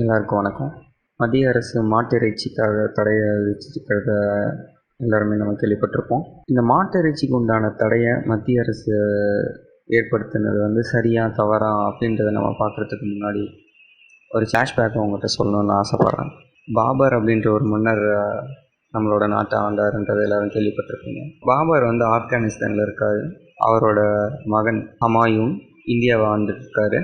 எல்லாருக்கும் வணக்கம். மத்திய அரசு மாட்டு இறைச்சிக்காக தடையை விதிச்சிருக்கிறத எல்லாருமே நம்ம கேள்விப்பட்டிருப்போம். இந்த மாட்டு இறைச்சிக்கு உண்டான தடையை மத்திய அரசு ஏற்படுத்தினது வந்து சரியா தவறா அப்படின்றத நம்ம பார்க்குறதுக்கு முன்னாடி ஒரு ஃப்ளாஷ்பேக் உங்கள்கிட்ட சொல்லணும்னு ஆசைப்பட்றேன். பாபர் அப்படின்ற ஒரு மன்னர் நம்மளோட நாட்டை ஆண்டாருன்றது எல்லாரும் கேள்விப்பட்டிருப்பீங்க. பாபர் வந்து ஆப்கானிஸ்தானில் இருக்கார். அவரோட மகன் ஹமாயும் இந்தியாவை ஆண்டுருக்காரு.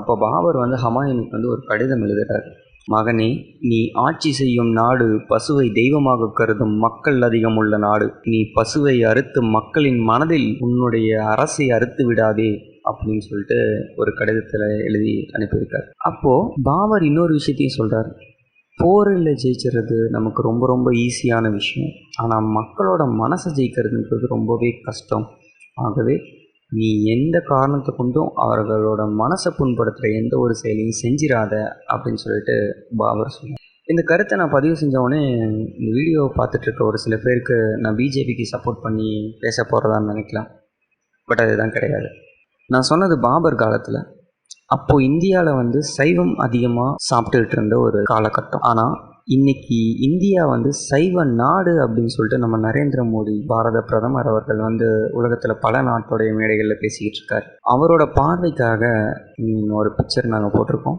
அப்போ பாபர் வந்து ஹமாயூனுக்கு வந்து ஒரு கடிதம் எழுதுகிறார் மகனே நீ ஆட்சி செய்யும் நாடு பசுவை தெய்வமாக கருதும் மக்கள் அதிகம் உள்ள நாடு. நீ பசுவை அறுத்து மக்களின் மனதில் உன்னுடைய அரசை அறுத்து விடாதே அப்படின்னு சொல்லிட்டு ஒரு கடிதத்தில் எழுதி அனுப்பியிருக்கார். அப்போது பாபர் இன்னொரு விஷயத்தையும் சொல்கிறார் போரில் ஜெயிச்சுறது நமக்கு ரொம்ப ரொம்ப ஈஸியான விஷயம். ஆனால் மக்களோட மனசை ஜெயிக்கிறதுன்றது ரொம்பவே கஷ்டம். ஆகவே நீ எந்த காரணத்தை கொண்டும் அவர்களோட மனசை புண்படுத்துகிற எந்த ஒரு செயலையும் செஞ்சிடாத அப்படின்னு சொல்லிட்டு பாபர் சொன்னார் இந்த கருத்தை நான் பதிவு செஞ்சவொடனே இந்த வீடியோவை பார்த்துட்டு இருக்க ஒரு சில பேருக்கு நான் பிஜேபிக்கு சப்போர்ட் பண்ணி பேச போகிறதான்னு நினைக்கலாம். பட் அதுதான் கிடையாது. நான் சொன்னது பாபர் காலத்தில் அப்போது இந்தியாவில் வந்து சைவம் அதிகமாக சாப்பிட்டுக்கிட்டு இருந்த ஒரு காலகட்டம். ஆனால் இன்னைக்கு இந்தியா வந்து சைவ நாடு அப்படின்னு சொல்லிட்டு நம்ம நரேந்திர மோடி பாரத பிரதமர் அவர்கள் வந்து உலகத்தில் பல நாட்டோடைய மேடைகளில் பேசிக்கிட்டு இருக்கார். அவரோட பார்வைக்காக ஒரு பிக்சர் நாங்கள் போட்டிருக்கோம்.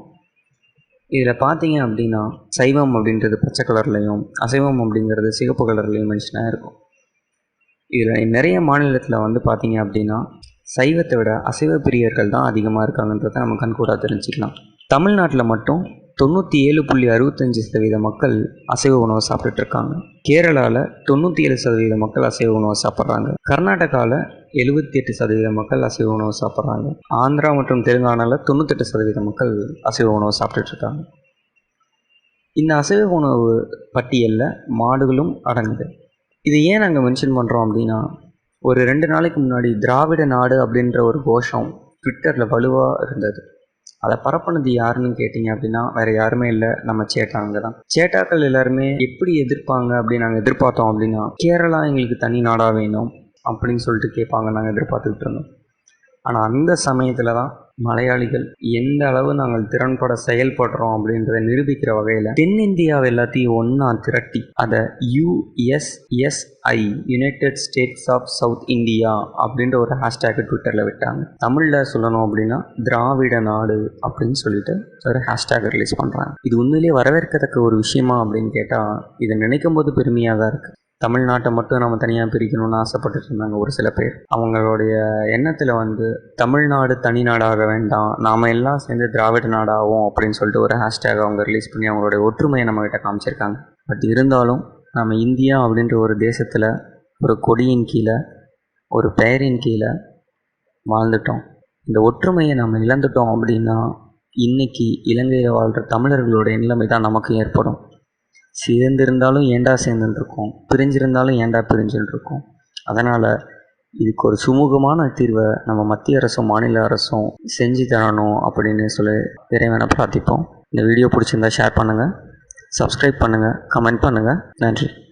இதில் பார்த்தீங்க அப்படின்னா சைவம் அப்படின்றது பச்சை கலர்லையும் அசைவம் அப்படிங்கிறது சிகப்பு கலர்லையும் மென்ஷனாக இருக்கும். இதில் நிறைய மாநிலத்தில் வந்து பார்த்தீங்க அப்படின்னா சைவத்தை விட அசைவ பிரியர்கள் தான் அதிகமாக இருக்காங்கன்றதை நம்ம கண்கூடாக தெரிஞ்சுக்கலாம். தமிழ்நாட்டில் மட்டும் தொண்ணூற்றி ஏழு புள்ளி அறுபத்தஞ்சு சதவீத மக்கள் அசைவ உணவு சாப்பிட்டுட்டு இருக்காங்க கேரளாவில் தொண்ணூற்றி ஏழு சதவீத மக்கள் அசைவ உணவு சாப்பிட்றாங்க. கர்நாடகாவில் எழுபத்தி எட்டு சதவீத மக்கள் அசைவ உணவு சாப்பிட்றாங்க. ஆந்திரா மற்றும் தெலுங்கானாவில் தொண்ணூத்தெட்டு சதவீத மக்கள் அசைவ உணவு சாப்பிட்டுட்டு இருக்காங்க இந்த அசைவ உணவு பட்டியலில் மாடுகளும் அடங்குது. இது ஏன் நாங்கள் மென்ஷன் பண்ணுறோம் அப்படின்னா ஒரு ரெண்டு நாளைக்கு முன்னாடி திராவிட நாடு அப்படின்ற ஒரு கோஷம் ட்விட்டரில் வலுவாக இருந்தது. அதை பரப்புனது யாருன்னு கேட்டிங்க அப்படின்னா வேறு யாருமே இல்லை. நம்ம சேட்டாங்க தான் சேட்டாக்கள் எல்லாருமே எப்படி எதிர்ப்பாங்க அப்படின்னு நாங்கள் எதிர்பார்த்தோம் அப்படின்னா கேரளா எங்களுக்கு தனி நாடாக வேணும் அப்படின்னு சொல்லிட்டு கேட்பாங்க நாங்கள் எதிர்பார்த்துக்கிட்டு இருந்தோம். ஆனால் அந்த சமயத்தில் தான் மலையாளிகள் எந்த அளவு நாங்கள் திறன்பட செயல்படுறோம் அப்படின்றத நிரூபிக்கிற வகையில் தென்னிந்தியாவை எல்லாத்தையும் ஒன்றா திரட்டி அதை USSI United States of South India அப்படின்ற ஒரு ஹேஷ்டேக் ட்விட்டரில் விட்டாங்க. தமிழில் சொல்லணும் அப்படின்னா திராவிட நாடு அப்படின்னு சொல்லிட்டு ஒரு ஹேஷ்டேக் ரிலீஸ் பண்ணுறாங்க இது உண்மையிலேயே வரவேற்கத்தக்க ஒரு விஷயமா அப்படின்னு கேட்டால் இதை நினைக்கும் போது பெருமையாக தான் இருக்குது தமிழ்நாட்டை மட்டும் நம்ம தனியாக பிரிக்கணும்னு ஆசைப்பட்டுட்டு இருந்தாங்க ஒரு சில பேர். அவங்களுடைய எண்ணத்தில் வந்து தமிழ்நாடு தனி நாடாக வேண்டாம். நாம் எல்லாம் சேர்ந்து திராவிட நாடாகும் அப்படின்னு சொல்லிட்டு ஒரு ஹேஷ்டேக் அவங்க ரிலீஸ் பண்ணி அவங்களுடைய ஒற்றுமையை நம்மக்கிட்ட காமிச்சிருக்காங்க. பட் இருந்தாலும் நம்ம இந்தியா அப்படின்ற ஒரு தேசத்தில் ஒரு கொடியின் கீழே ஒரு பெயரின் கீழே வாழ்ந்துட்டோம். இந்த ஒற்றுமையை நம்ம இழந்துட்டோம் அப்படின்னா இன்னைக்கு இலங்கையில் வாழ்கிற தமிழர்களுடைய நிலைமை தான் நமக்கு ஏற்படும். சேர்ந்திருந்தாலும் ஏண்டா சேர்ந்துன்னு இருக்கோம் பிரிஞ்சிருந்தாலும் ஏண்டா பிரிஞ்சுன்னு இருக்கோம் அதனால் இதுக்கு ஒரு சுமூகமான தீர்வை நம்ம மத்திய அரசும் மாநில அரசும் செஞ்சு தரணும் அப்படின்னு சொல்லி இறைவனை பிரார்த்திப்போம். இந்த வீடியோ பிடிச்சிருந்தா ஷேர் பண்ணுங்கள் சப்ஸ்கிரைப் பண்ணுங்கள் கமெண்ட் பண்ணுங்கள் நன்றி.